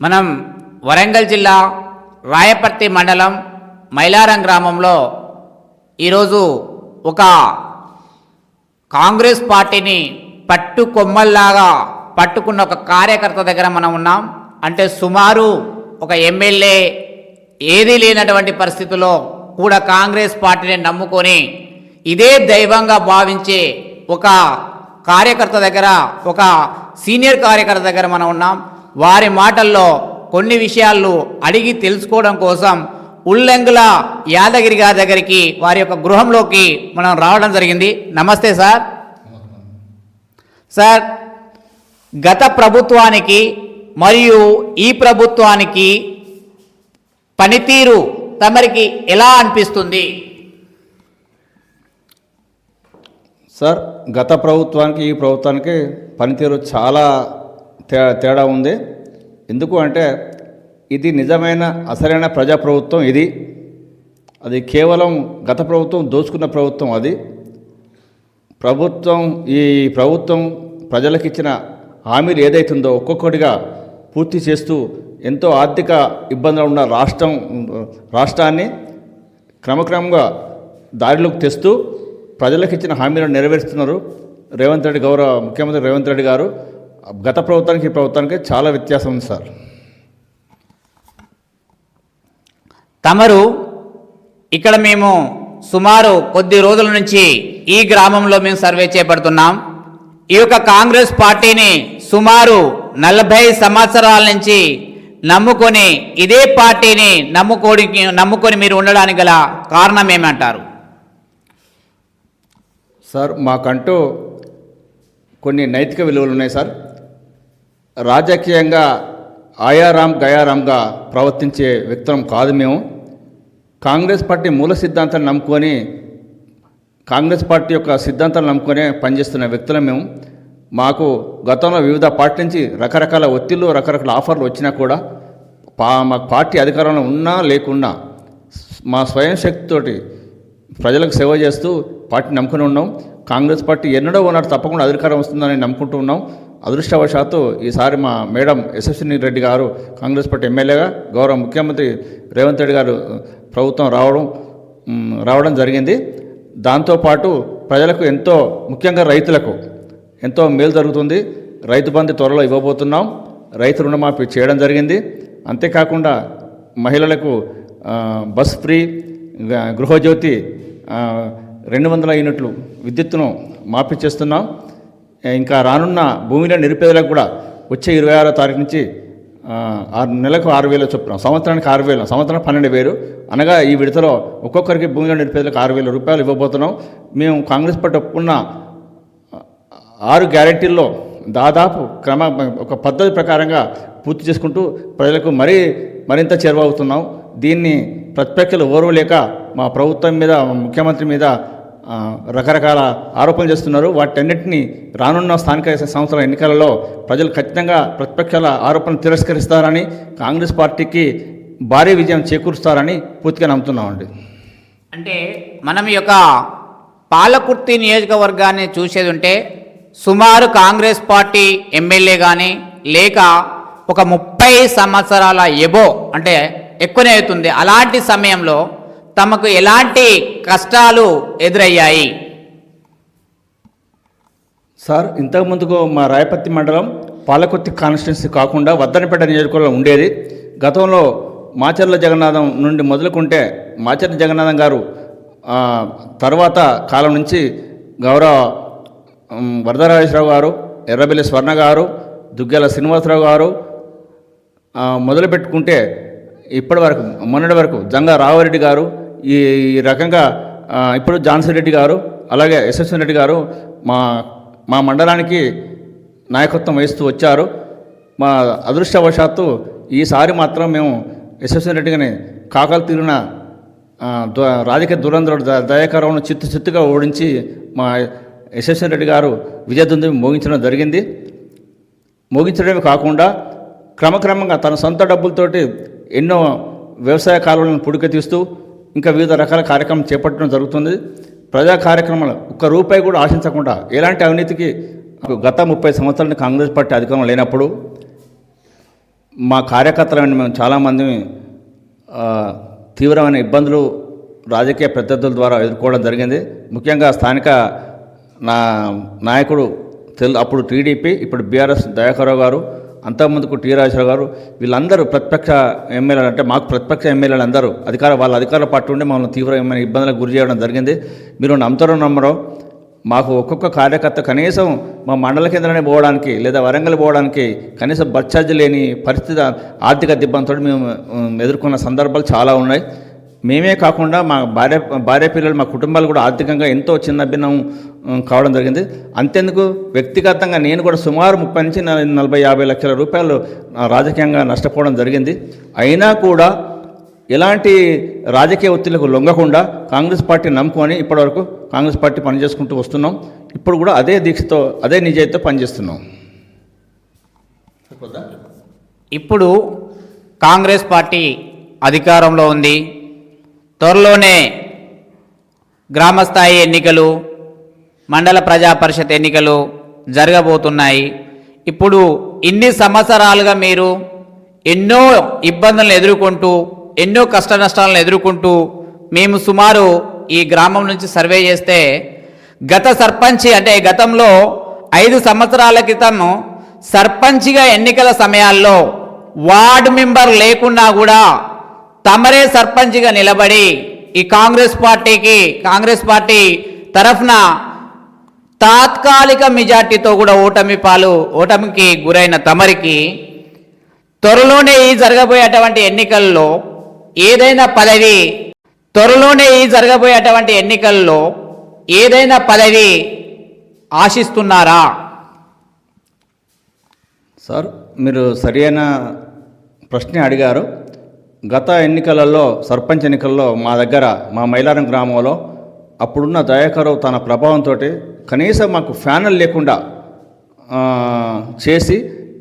మనం వరంగల్ జిల్లా రాయపర్తి మండలం మైలారం గ్రామంలో ఈరోజు ఒక కాంగ్రెస్ పార్టీని పట్టు కొమ్మల్లాగా పట్టుకున్న ఒక కార్యకర్త దగ్గర మనం ఉన్నాం. అంటే సుమారు ఒక ఎమ్మెల్యే ఏదీ లేనటువంటి పరిస్థితుల్లో కూడా కాంగ్రెస్ పార్టీని నమ్ముకొని ఇదే దైవంగా భావించే ఒక కార్యకర్త దగ్గర ఒక సీనియర్ కార్యకర్త దగ్గర మనం ఉన్నాం. వారి మాటల్లో కొన్ని విషయాలు అడిగి తెలుసుకోవడం కోసం ఉల్లెంగుల యాదగిరి గారి దగ్గరికి వారి యొక్క గృహంలోకి మనం రావడం జరిగింది. నమస్తే సార్. సార్ గత ప్రభుత్వానికి మరియు ఈ ప్రభుత్వానికి పనితీరు తమరికి ఎలా అనిపిస్తుంది? సార్ గత ప్రభుత్వానికి ఈ ప్రభుత్వానికి పనితీరు చాలా తే తేడా ఉంది. ఎందుకు అంటే ఇది నిజమైన అసలైన ప్రజాప్రభుత్వం ఇది. అది కేవలం గత ప్రభుత్వం దోచుకున్న ప్రభుత్వం అది. ప్రభుత్వం ఈ ప్రభుత్వం ప్రజలకు ఇచ్చిన హామీలు ఏదైతుందో ఒక్కొక్కటిగా పూర్తి చేస్తూ ఎంతో ఆర్థిక ఇబ్బందులు ఉన్న రాష్ట్రం రాష్ట్రాన్ని క్రమక్రమంగా దారిలోకి తెస్తూ ప్రజలకు ఇచ్చిన హామీలను నెరవేరుస్తున్నారు. రేవంత్ రెడ్డి గౌరవ ముఖ్యమంత్రి రేవంత్ రెడ్డి గారు. గత ప్రభుత్వానికి ఈ ప్రభుత్వానికి చాలా వ్యత్యాసం ఉంది సార్. తమరు ఇక్కడ మేము సుమారు కొద్ది రోజుల నుంచి ఈ గ్రామంలో మేము సర్వే చేపడుతున్నాం. ఈ యొక్క కాంగ్రెస్ పార్టీని సుమారు నలభై సంవత్సరాల నుంచి నమ్ముకొని ఇదే పార్టీని నమ్ముకోడి నమ్ముకొని మీరు ఉండడానికి గల కారణం ఏమంటారు? సార్ మాకంటూ కొన్ని నైతిక విలువలు ఉన్నాయి సార్. రాజకీయంగా ఆయారాం గయారాంగా ప్రవర్తించే వ్యక్తులం కాదు మేము. కాంగ్రెస్ పార్టీ మూల సిద్ధాంతాన్ని నమ్ముకొని కాంగ్రెస్ పార్టీ యొక్క సిద్ధాంతాలు నమ్ముకునే పనిచేస్తున్న వ్యక్తులం మేము. మాకు గతంలో వివిధ పార్టీ నుంచి రకరకాల ఒత్తిళ్ళు రకరకాల ఆఫర్లు వచ్చినా కూడా పా మా పార్టీ అధికారంలో ఉన్నా లేకున్నా మా స్వయం శక్తితోటి ప్రజలకు సేవ చేస్తూ పార్టీ నమ్ముకుని ఉన్నాం. కాంగ్రెస్ పార్టీ ఎన్నడో ఉన్నాడు తప్పకుండా అధికారం వస్తుందని నమ్ముకుంటూ ఉన్నాం. అదృష్టవశాత్తు ఈసారి మా మేడం యశస్విని రెడ్డి గారు కాంగ్రెస్ పార్టీ ఎమ్మెల్యేగా గౌరవ ముఖ్యమంత్రి రేవంత్ రెడ్డి గారు ప్రభుత్వం రావడం రావడం జరిగింది. దాంతోపాటు ప్రజలకు ఎంతో ముఖ్యంగా రైతులకు ఎంతో మేలు జరుగుతుంది. రైతు బంధు త్వరలో ఇవ్వబోతున్నాం. రైతు రుణమాఫీ చేయడం జరిగింది. అంతేకాకుండా మహిళలకు బస్ ఫ్రీ గృహజ్యోతి రెండు వందల యూనిట్లు విద్యుత్తును మాఫీ చేస్తున్నాం. ఇంకా రానున్న భూమిలో నిరుపేదలకు కూడా వచ్చే ఇరవై ఆరో తారీఖు నుంచి ఆరు నెలకు ఆరు వేలు చొప్పున సంవత్సరానికి ఆరు వేలు సంవత్సరం పన్నెండు వేలు. అనగా ఈ విడతలో ఒక్కొక్కరికి భూమిలో నిరుపేదలకు ఆరు వేల రూపాయలు ఇవ్వబోతున్నాం. మేము కాంగ్రెస్ పార్టీ ఒప్పుకున్న ఆరు గ్యారెంటీల్లో దాదాపు క్రమ ఒక పద్ధతి ప్రకారంగా పూర్తి చేసుకుంటూ ప్రజలకు మరీ మరింత చేరువవుతున్నాం దీన్ని ప్రతిపక్షలు ఓర్వలేక మా ప్రభుత్వం మీద ముఖ్యమంత్రి మీద రకరకాల ఆరోపణలు చేస్తున్నారు. వాటన్నిటిని రానున్న స్థానిక సంవత్సరాల ఎన్నికలలో ప్రజలు ఖచ్చితంగా ప్రతిపక్షాల ఆరోపణలు తిరస్కరిస్తారని కాంగ్రెస్ పార్టీకి భారీ విజయం చేకూరుస్తారని పూర్తిగా నమ్ముతున్నామండి. అంటే మనం యొక్క పాలకుర్తి నియోజకవర్గాన్ని చూసేది ఉంటే సుమారు కాంగ్రెస్ పార్టీ ఎమ్మెల్యే కానీ లేక ఒక ముప్పై సంవత్సరాల ఎబో అంటే ఎక్కువనే అవుతుంది. అలాంటి సమయంలో తమకు ఎలాంటి కష్టాలు ఎదురయ్యాయి? సార్ ఇంతకు ముందుకు మా రాయపత్తి మండలం పాలకొత్తి కాన్స్టిట్యున్సీ కాకుండా వద్దనపేట నియోజకవర్గంలో ఉండేది. గతంలో మాచర్ల జగన్నాథం నుండి మొదలుకుంటే మాచర్ల జగన్నాథం గారు తర్వాత కాలం నుంచి గౌరవ వరదరాజేశ్వరరావు గారు ఎర్రబెల్లి స్వర్ణ గారు దుగ్గల శ్రీనివాసరావు గారు మొదలుపెట్టుకుంటే మొదలు పెట్టుకుంటే ఇప్పటి వరకు మొన్నటి వరకు జంగా రావారెడ్డి గారు ఈ రకంగా ఇప్పుడు జాన్సన్ రెడ్డి గారు అలాగే యశస్వి రెడ్డి గారు మా మా మండలానికి నాయకత్వం వహిస్తూ వచ్చారు. మా అదృష్టవశాత్తు ఈసారి మాత్రం మేము యశస్వి రెడ్డి గారిని కాకలు తీరిన దు- రాజకీయ దురంధ్రుడు ద- చిత్తు చిత్తుగా ఓడించి మా యశస్వి రెడ్డి గారు విజయదుందు మోగించడం జరిగింది. మోగించడమే కాకుండా క్రమక్రమంగా తన సొంత డబ్బులతోటి ఎన్నో వ్యవసాయ కాలువలను పుడిక తీస్తూ ఇంకా వివిధ రకాల కార్యక్రమం చేపట్టడం జరుగుతుంది. ప్రజా కార్యక్రమాలు ఒక్క రూపాయి కూడా ఆశించకుండా ఎలాంటి అవినీతికి గత ముప్పై సంవత్సరాల కాంగ్రెస్ పార్టీ అధికారంలో లేనప్పుడు మా కార్యకర్తలను మేము చాలామంది తీవ్రమైన ఇబ్బందులు రాజకీయ ప్రత్యర్థుల ద్వారా ఎదుర్కోవడం జరిగింది. ముఖ్యంగా స్థానిక నా నాయకుడు తెలు అప్పుడు టీడీపీ ఇప్పుడు బీఆర్ఎస్ దయాకరావు గారు అంతకుముందుకు టీ రాజేశ్వర గారు వీళ్ళందరూ ప్రతిపక్ష ఎమ్మెల్యేలు అంటే మాకు ప్రతిపక్ష ఎమ్మెల్యేలు అందరూ అధికార వాళ్ళ అధికారుల పట్టు ఉండి మమ్మల్ని తీవ్రమైన ఇబ్బందులకు గురి చేయడం జరిగింది. మీరు నమ్ముతారో నమ్మరో మాకు ఒక్కొక్క కార్యకర్త కనీసం మా మండల కేంద్రాన్ని పోవడానికి లేదా వరంగల్ పోవడానికి కనీసం బస్ ఛార్జ్ లేని పరిస్థితి ఆర్థిక దిబ్బంతో మేము ఎదుర్కొన్న సందర్భాలు చాలా ఉన్నాయి. మేమే కాకుండా మా భార్య భార్య పిల్లలు మా కుటుంబాలు కూడా ఆర్థికంగా ఎంతో చిన్న భిన్నం కావడం జరిగింది. అంతెందుకు? వ్యక్తిగతంగా నేను కూడా సుమారు ముప్పై నుంచి నలభై యాభై లక్షల రూపాయలు రాజకీయంగా నష్టపోవడం జరిగింది. అయినా కూడా ఎలాంటి రాజకీయ ఒత్తిళ్ళకు లొంగకుండా కాంగ్రెస్ పార్టీ నమ్ముకొని ఇప్పటివరకు కాంగ్రెస్ పార్టీ పనిచేసుకుంటూ వస్తున్నాం. ఇప్పుడు కూడా అదే దీక్షతో అదే నిజాయితీతో పనిచేస్తున్నాం. ఇప్పుడు కాంగ్రెస్ పార్టీ అధికారంలో ఉంది. త్వరలోనే గ్రామస్థాయి ఎన్నికలు మండల ప్రజా పరిషత్ ఎన్నికలు జరగబోతున్నాయి. ఇప్పుడు ఇన్ని సంవత్సరాలుగా మీరు ఎన్నో ఇబ్బందులను ఎదుర్కొంటూ ఎన్నో కష్ట నష్టాలను ఎదుర్కొంటూ మేము సుమారు ఈ గ్రామం నుంచి సర్వే చేస్తే గత సర్పంచి అంటే గతంలో ఐదు సంవత్సరాల క్రితం సర్పంచిగా ఎన్నికల సమయాల్లో వార్డు మెంబర్ లేకున్నా కూడా తమరే సర్పంచిగా నిలబడి ఈ కాంగ్రెస్ పార్టీకి కాంగ్రెస్ పార్టీ తరఫున తాత్కాలిక మెజార్టీతో కూడా ఓటమి పాలు ఓటమికి గురైన తమరికి త్వరలోనే ఈ జరగబోయేటువంటి ఎన్నికల్లో ఏదైనా పదవి త్వరలోనే ఈ జరగబోయేటువంటి ఎన్నికల్లో ఏదైనా పదవి ఆశిస్తున్నారా? సార్ మీరు సరైన ప్రశ్న అడిగారు. గత ఎన్నికలలో సర్పంచ్ ఎన్నికల్లో మా దగ్గర మా మైలారం గ్రామంలో అప్పుడున్న దయాకరావు తన ప్రభావంతో కనీసం మాకు ఫ్యానల్ లేకుండా చేసి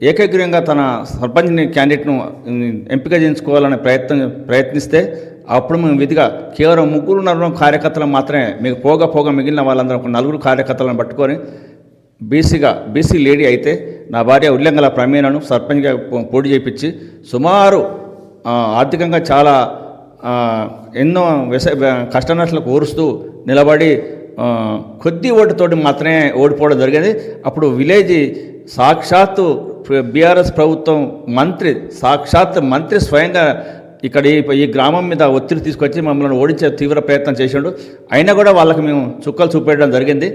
ఏకగ్రీవంగా తన సర్పంచ్ని క్యాండిడేట్ను ఎంపిక చేయించుకోవాలనే ప్రయత్నం ప్రయత్నిస్తే అప్పుడు మేము విధిగా కేవలం ముగ్గురు నలుగురు కార్యకర్తలు మాత్రమే మీకు పోగా పోగా మిగిలిన వాళ్ళందరూ ఒక నలుగురు కార్యకర్తలను పట్టుకొని బీసీగా బీసీ లేడీ అయితే నా భార్య ఉల్లంగల ప్రమేణను సర్పంచ్గా పో- పోటీ చేయించి సుమారు ఆర్థికంగా చాలా ఎన్నో విష కష్ట నష్టాలకు ఓరుస్తూ నిలబడి కొద్ది ఓటుతోటి మాత్రమే ఓడిపోవడం జరిగింది. అప్పుడు విలేజ్ సాక్షాత్తు బీఆర్ఎస్ ప్రభుత్వం మంత్రి సాక్షాత్ మంత్రి స్వయంగా ఇక్కడ ఈ గ్రామం మీద ఒత్తిడి తీసుకొచ్చి మమ్మల్ని ఓడించే తీవ్ర ప్రయత్నం చేసిండు. అయినా కూడా వాళ్ళకి మేము చుక్కలు చూపెట్టడం జరిగింది.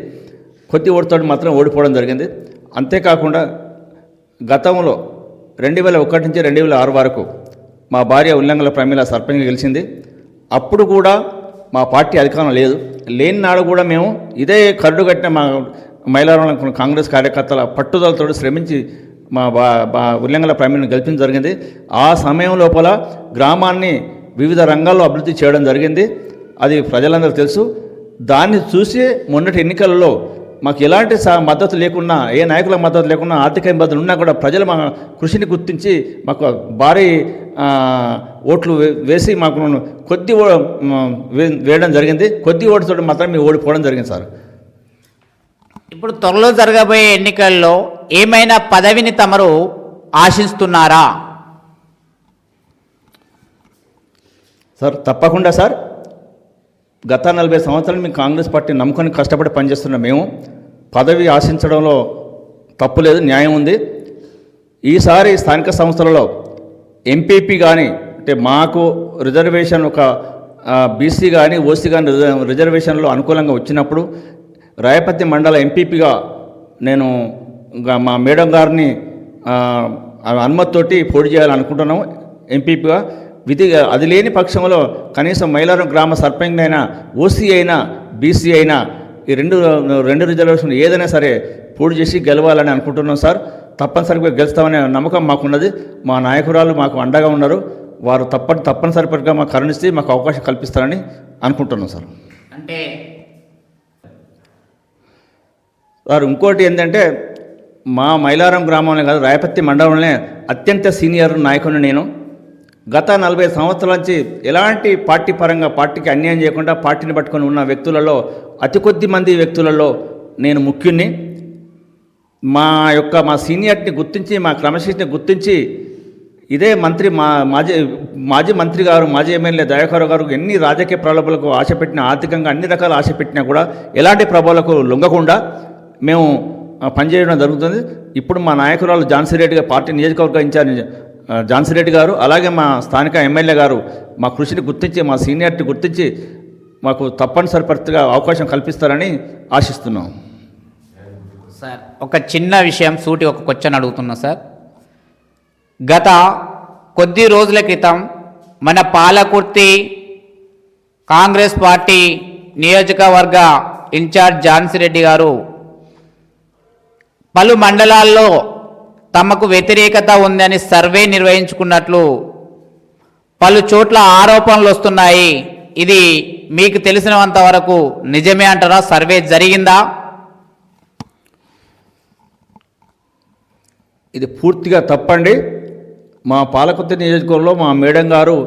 కొద్ది ఓటుతోటి మాత్రం ఓడిపోవడం జరిగింది. అంతేకాకుండా గతంలో రెండు వేల ఒకటి నుంచి రెండు వేల ఆరు వరకు మా భార్య ఉల్లంఘల ప్రమీల సర్పంచ్గా గెలిచింది. అప్పుడు కూడా మా పార్టీ అధికారం లేదు. లేని నాడు కూడా మేము ఇదే కరుడు కట్టిన మా మైలారంలో కాంగ్రెస్ కార్యకర్తల పట్టుదలతో శ్రమించి మా బా బా ఉల్లంగల ప్రమీలను గెలిపించడం జరిగింది. ఆ సమయం లోపల గ్రామాన్ని వివిధ రంగాల్లో అభివృద్ధి చేయడం జరిగింది. అది ప్రజలందరూ తెలుసు. దాన్ని చూసి మొన్నటి ఎన్నికలలో మాకు ఎలాంటి సా మద్దతు లేకున్నా ఏ నాయకుల మద్దతు లేకున్నా ఆర్థిక ఇబ్బందులు ఉన్నా కూడా ప్రజలు మా కృషిని గుర్తించి మాకు భారీ ఓట్లు వే- వేసి మాకు కొద్ది వేయడం జరిగింది. కొద్ది ఓటుతో మాత్రం మేము ఓడిపోవడం జరిగింది సార్. ఇప్పుడు త్వరలో జరగబోయే ఎన్నికల్లో ఏమైనా పదవిని తమరు ఆశిస్తున్నారా? సార్ తప్పకుండా సార్. గత నలభై సంవత్సరాలు మేము కాంగ్రెస్ పార్టీ నమ్ముకొని కష్టపడి పనిచేస్తున్న మేము పదవి ఆశించడంలో తప్పు లేదు న్యాయం ఉంది. ఈసారి స్థానిక సంస్థలలో ఎంపీపీ కానీ అంటే మాకు రిజర్వేషన్ ఒక బీసీ కానీ ఓసీ కానీ రిజర్వేషన్లో అనుకూలంగా వచ్చినప్పుడు రాయపతి మండల ఎంపీపీగా నేను మా మేడం గారిని అనుమతితోటి పోటీ చేయాలనుకుంటున్నాము. ఎంపీపీగా విధిగా అది లేని పక్షంలో కనీసం మైలారం గ్రామ సర్పంచ్ అయినా ఓసీ అయినా బీసీ అయినా ఈ రెండు రెండు రిజర్వేషన్ ఏదైనా సరే పోటీ చేసి గెలవాలని అనుకుంటున్నాం సార్. తప్పనిసరిగా గెలుస్తామనే నమ్మకం మాకున్నది. మా నాయకురాలు మాకు అండగా ఉన్నారు. వారు తప్పని తప్పనిసరిగా మాకు కరుణిస్తే మాకు అవకాశం కల్పిస్తారని అనుకుంటున్నాం సార్. అంటే సార్ ఇంకోటి ఏంటంటే మా మైలారం గ్రామంలో కాదు రాయపత్తి మండలంలోనే అత్యంత సీనియర్ నాయకుని నేను. గత నలభై సంవత్సరాల నుంచి ఎలాంటి పార్టీ పరంగా పార్టీకి అన్యాయం చేయకుండా పార్టీని పట్టుకొని ఉన్న వ్యక్తులలో అతి కొద్ది మంది వ్యక్తులలో నేను ముఖ్యుణ్ణి. మా యొక్క మా సీనియర్ని గుర్తించి మా క్రమశిక్షణ గుర్తించి ఇదే మంత్రి మా మాజీ మాజీ మంత్రి గారు మాజీ ఎమ్మెల్యే దయాకర్ గారు ఎన్ని రాజకీయ ప్రలోభాలకు ఆశ పెట్టినా ఆర్థికంగా అన్ని రకాల ఆశ పెట్టినా కూడా ఎలాంటి ప్రభావాలకు లొంగకుండా మేము పనిచేయడం జరుగుతుంది. ఇప్పుడు మా నాయకురాలు ఝాన్సీ రెడ్డి గారు పార్టీ నియోజకవర్గ ఇన్ఛార్జ్ ఝాన్సీ రెడ్డి గారు అలాగే మా స్థానిక ఎమ్మెల్యే గారు మా కృషిని గుర్తించి మా సీనియర్ని గుర్తించి మాకు తప్పనిసరి పరిస్థితిగా అవకాశం కల్పిస్తారని ఆశిస్తున్నాం. సార్. ఒక చిన్న విషయం సూటి ఒక క్వశ్చన్ అడుగుతున్నా సార్. గత కొద్ది రోజుల క్రితం మన పాలకుర్తి కాంగ్రెస్ పార్టీ నియోజకవర్గ ఇన్ఛార్జ్ ఝాన్సీ రెడ్డి గారు పలు మండలాల్లో తమకు వ్యతిరేకత ఉందని సర్వే నిర్వహించుకున్నట్లు పలు చోట్ల ఆరోపణలు వస్తున్నాయి. ఇది మీకు తెలిసినంత వరకు నిజమే అంటారా? సర్వే జరిగిందా? ఇది పూర్తిగా తప్పండి. మా పాలకొత్త నియోజకవర్గంలో మా మేడం గారు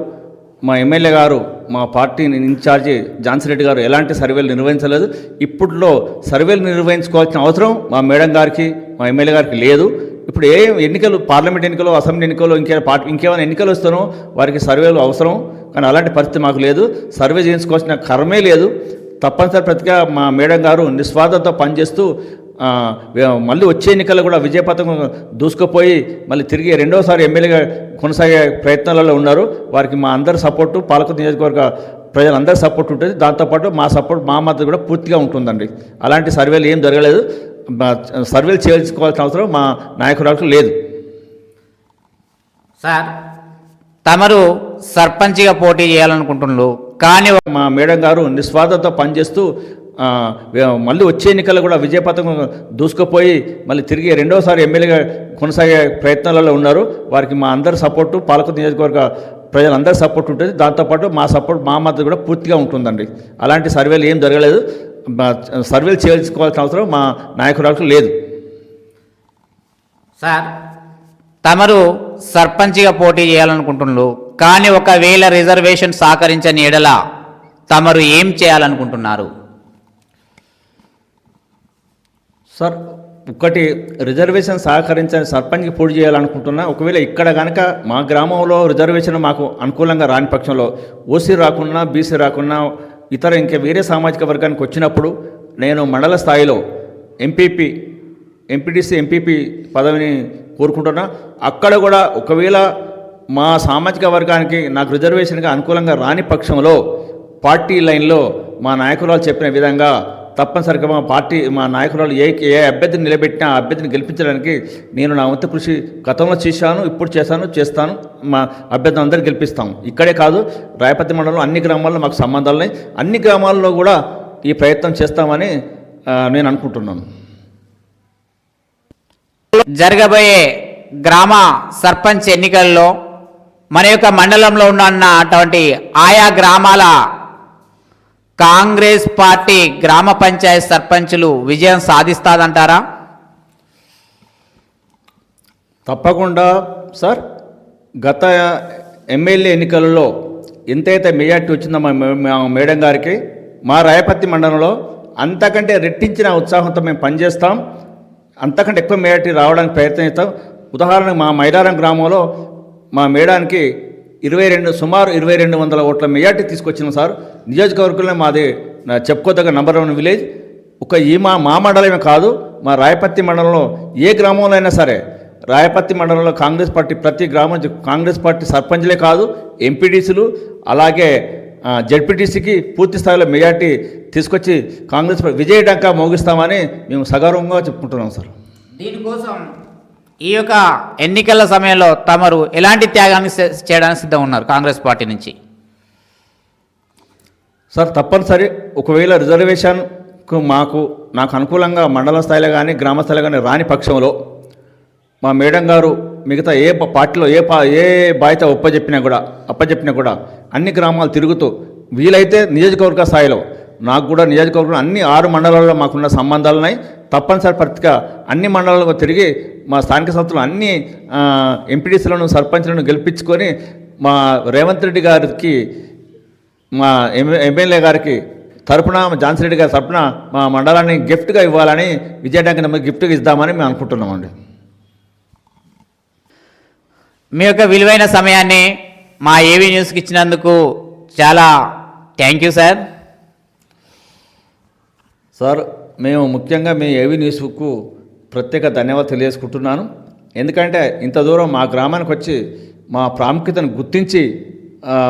మా ఎమ్మెల్యే గారు మా పార్టీ ఇన్ఛార్జి జాన్సీ రెడ్డి గారు ఎలాంటి సర్వేలు నిర్వహించలేదు. ఇప్పట్లో సర్వేలు నిర్వహించుకోవాల్సిన అవసరం మా మేడం గారికి మా ఎమ్మెల్యే గారికి లేదు. ఇప్పుడు ఏ ఎన్నికలు పార్లమెంట్ ఎన్నికలు అసెంబ్లీ ఎన్నికలు ఇంకే పార్టీ ఇంకేమైనా ఎన్నికలు వస్తానో వారికి సర్వేలు అవసరం. కానీ అలాంటి పరిస్థితి మాకు లేదు. సర్వే చేయించుకోవాల్సిన కర్మే లేదు. తప్పనిసరి ప్రతిగా మా మేడం గారు నిస్వార్థంతో పనిచేస్తూ మళ్ళీ వచ్చే ఎన్నికల్లో కూడా విజయపథం దూసుకుపోయి మళ్ళీ తిరిగి రెండోసారి ఎమ్మెల్యేగా కొనసాగే ప్రయత్నాలలో ఉన్నారు. వారికి మా అందరి సపోర్టు పాలక నియోజకవర్గ ప్రజలందరి సపోర్ట్ ఉంటుంది. దాంతోపాటు మా సపోర్ట్ మా మద్దతు కూడా పూర్తిగా ఉంటుందండి. అలాంటి సర్వేలు ఏం జరగలేదు. సర్వేలు చేయించుకోవాల్సిన అవసరం మా నాయకురాలకు లేదు. సార్ తమరు సర్పంచ్గా పోటీ చేయాలనుకుంటున్నారు. కానీ మా మేడం గారు నిస్వార్థంతో పనిచేస్తూ మళ్ళీ వచ్చే ఎన్నికల్లో కూడా విజయపథం దూసుకుపోయి మళ్ళీ తిరిగి రెండోసారి ఎమ్మెల్యేగా కొనసాగే ప్రయత్నాలలో ఉన్నారు. వారికి మా అందరి సపోర్టు పాలకొత్త నియోజకవర్గ ప్రజలందరి సపోర్ట్ ఉంటుంది. దాంతోపాటు మా సపోర్ట్ మా మద్దతు కూడా పూర్తిగా ఉంటుందండి. అలాంటి సర్వేలు ఏం జరగలేదు. సర్వేలు చేయించుకోవాల్సిన అవసరం మా నాయకురాలకు లేదు. సార్ తమరు సర్పంచ్గా పోటీ చేయాలనుకుంటున్నారు. కానీ ఒకవేళ రిజర్వేషన్ సహకరించని ఎడల తమరు ఏం చేయాలనుకుంటున్నారు? సార్ ఒకటి రిజర్వేషన్ సహకరించని సర్పంచ్కి పూర్తి చేయాలనుకుంటున్నా ఒకవేళ ఇక్కడ కనుక మా గ్రామంలో రిజర్వేషన్ మాకు అనుకూలంగా రాని పక్షంలో ఓసీ రాకున్నా బీసీ రాకున్నా ఇతర ఇంకా వేరే సామాజిక వర్గానికి వచ్చినప్పుడు నేను మండల స్థాయిలో ఎంపీపీ ఎంపీటీసీ ఎంపీపీ పదవిని కోరుకుంటున్నా. అక్కడ కూడా ఒకవేళ మా సామాజిక వర్గానికి నాకు రిజర్వేషన్గా అనుకూలంగా రాని పక్షంలో పార్టీ లైన్లో మా నాయకురాలు చెప్పిన విధంగా తప్పనిసరిగా మా పార్టీ మా నాయకురాలు ఏ ఏ అభ్యర్థిని నిలబెట్టినా ఆ అభ్యర్థిని గెలిపించడానికి నేను నా వంతు కృషి గతంలో చేశాను ఇప్పుడు చేశాను చేస్తాను. మా అభ్యర్థులు అందరూ గెలిపిస్తాం. ఇక్కడే కాదు రాయపతి మండలంలో అన్ని గ్రామాల్లో మాకు సంబంధాలు ఉన్నాయి. అన్ని గ్రామాల్లో కూడా ఈ ప్రయత్నం చేస్తామని నేను అనుకుంటున్నాను. జరగబోయే గ్రామ సర్పంచ్ ఎన్నికల్లో మన యొక్క మండలంలో ఉన్న అటువంటి ఆయా గ్రామాల కాంగ్రెస్ పార్టీ గ్రామ పంచాయత్ సర్పంచులు విజయం సాధిస్తాదంటారా? తప్పకుండా సార్. గత ఎమ్మెల్యే ఎన్నికలలో ఎంతైతే మెజార్టీ వచ్చిందో మా మేడం గారికి మా రాయపత్తి మండలంలో అంతకంటే రెట్టించిన ఉత్సాహంతో మేము పనిచేస్తాం. అంతకంటే ఎక్కువ మెజార్టీ రావడానికి ప్రయత్నిస్తాం. ఉదాహరణకు మా మైలారం గ్రామంలో మా మేడానికి ఇరవై రెండు సుమారు ఇరవై రెండు వందల ఓట్ల మెజార్టీ తీసుకొచ్చినాం సార్. నియోజకవర్గంలో మాది చెప్పుకోదగ్గ నంబర్ వన్ విలేజ్ ఒక ఈ మా మా మండలమే కాదు మా రాయపత్తి మండలంలో ఏ గ్రామంలో అయినా సరే రాయపత్తి మండలంలో కాంగ్రెస్ పార్టీ ప్రతి గ్రామం కాంగ్రెస్ పార్టీ సర్పంచ్లే కాదు ఎంపీడీసీలు అలాగే జడ్పీటీసీకి పూర్తి స్థాయిలో మెజార్టీ తీసుకొచ్చి కాంగ్రెస్ పార్టీ విజయ డంకా మోగిస్తామని మేము సగర్వంగా చెప్పుకుంటున్నాం సార్. దీనికోసం ఈ యొక్క ఎన్నికల సమయంలో తమరు ఎలాంటి త్యాగాన్ని చేయడానికి సిద్ధం ఉన్నారు కాంగ్రెస్ పార్టీ నుంచి? సార్ తప్పనిసరి. ఒకవేళ రిజర్వేషన్కు మాకు నాకు అనుకూలంగా మండల స్థాయిలో కానీ గ్రామ స్థాయిలో కానీ రాని పక్షంలో మా మేడం గారు మిగతా ఏ పార్టీలో ఏ పా ఏ బాధ్యత ఒప్పజెప్పినా కూడా అప్పజెప్పినా కూడా అన్ని గ్రామాలు తిరుగుతూ వీలైతే నియోజకవర్గ స్థాయిలో నాకు కూడా నియోజకవర్గం అన్ని ఆరు మండలాల్లో మాకున్న సంబంధాలు ఉన్నాయి. తప్పనిసరి పరిస్థితిగా అన్ని మండలాలకు తిరిగి మా స్థానిక సంస్థలు అన్ని ఎంపీడీసీలను సర్పంచ్లను గెలిపించుకొని మా రేవంత్ రెడ్డి గారికి మా ఎమ్మెల్యే గారికి తరపున ఝాన్సీ రెడ్డి గారి తరపున మా మండలాన్ని గిఫ్ట్గా ఇవ్వాలని విజయడానికి నమ్మకం గిఫ్ట్గా ఇద్దామని మేము అనుకుంటున్నామండి మీ యొక్క విలువైన సమయాన్ని మా ఏవీ న్యూస్కి ఇచ్చినందుకు చాలా థ్యాంక్ యూ సార్. సార్ మేము ముఖ్యంగా మీ ఏవి న్యూస్కు ప్రత్యేక ధన్యవాదాలు తెలియజేసుకుంటున్నాను. ఎందుకంటే ఇంత దూరం మా గ్రామానికి వచ్చి మా ప్రాముఖ్యతను గుర్తించి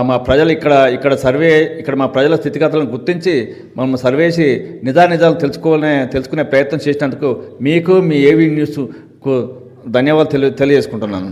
మా ప్రజలు ఇక్కడ ఇక్కడ సర్వే ఇక్కడ మా ప్రజల స్థితిగతులను గుర్తించి మనం సర్వేసి నిజా నిజాలు తెలుసుకోవాలనే తెలుసుకునే ప్రయత్నం చేసినందుకు మీకు మీ ఏవి న్యూస్కు ధన్యవాదాలు తెలియ తెలియజేసుకుంటున్నాను.